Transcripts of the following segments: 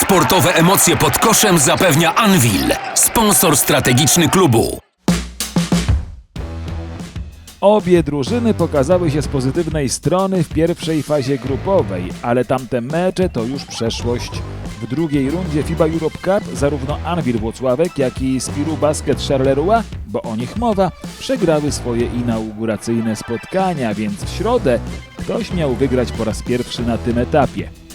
Sportowe emocje pod koszem zapewnia Anvil, sponsor strategiczny klubu. Obie drużyny pokazały się z pozytywnej strony w pierwszej fazie grupowej, ale tamte mecze to już przeszłość. W drugiej rundzie FIBA Europe Cup zarówno Anwil Włocławek, jak i Spiru Basket Charleroi, bo o nich mowa, przegrały swoje inauguracyjne spotkania, więc w środę ktoś miał wygrać po raz pierwszy na tym etapie.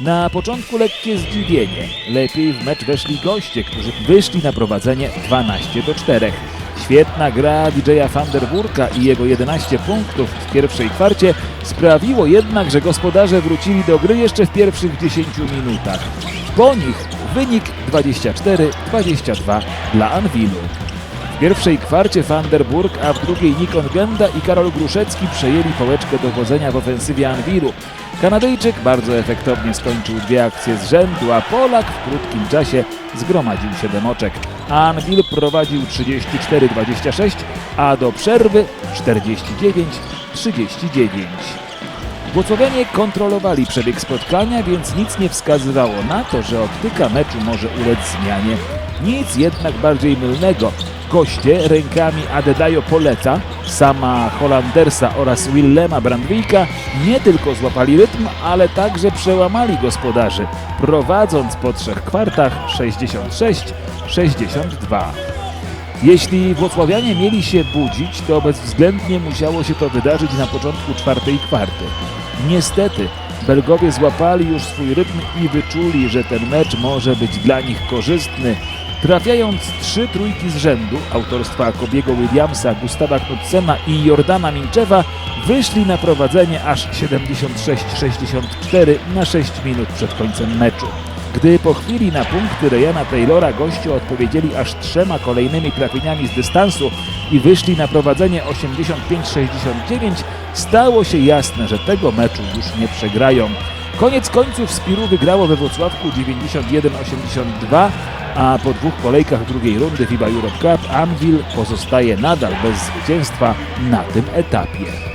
Na początku lekkie zdziwienie. Lepiej w mecz weszli goście, którzy wyszli na prowadzenie 12 do 4. Świetna gra DJ-a i jego 11 punktów w pierwszej kwarcie sprawiło jednak, że gospodarze wrócili do gry jeszcze w pierwszych 10 minutach. Po nich wynik 24-22 dla Anwilu. W pierwszej kwarcie Vanderburg, a w drugiej Nikon Genda i Karol Gruszecki przejęli pałeczkę dowodzenia w ofensywie Anwilu. Kanadyjczyk bardzo efektownie skończył dwie akcje z rzędu, a Polak w krótkim czasie zgromadził 7 oczek. Anwil prowadził 34-26, a do przerwy 49-39. Włocławianie kontrolowali przebieg spotkania, więc nic nie wskazywało na to, że optyka meczu może ulec zmianie. Nic jednak bardziej mylnego. Goście rękami Adedayo Poleca, sama Holandersa oraz Willema Brandwijka nie tylko złapali rytm, ale także przełamali gospodarzy, prowadząc po trzech kwartach 66-62. Jeśli Włocławianie mieli się budzić, to bezwzględnie musiało się to wydarzyć na początku czwartej kwarty. Niestety, Belgowie złapali już swój rytm i wyczuli, że ten mecz może być dla nich korzystny. Trafiając trzy trójki z rzędu autorstwa Kobiego Williamsa, Gustawa Knudsena i Jordana Minczewa wyszli na prowadzenie aż 76-64 na 6 minut przed końcem meczu. Gdy po chwili na punkty Rejana Taylora goście odpowiedzieli aż trzema kolejnymi trafieniami z dystansu i wyszli na prowadzenie 85-69, stało się jasne, że tego meczu już nie przegrają. Koniec końców Spiru wygrało we Wrocławku 91-82, a po dwóch kolejkach drugiej rundy FIBA Europe Cup Anvil pozostaje nadal bez zwycięstwa na tym etapie.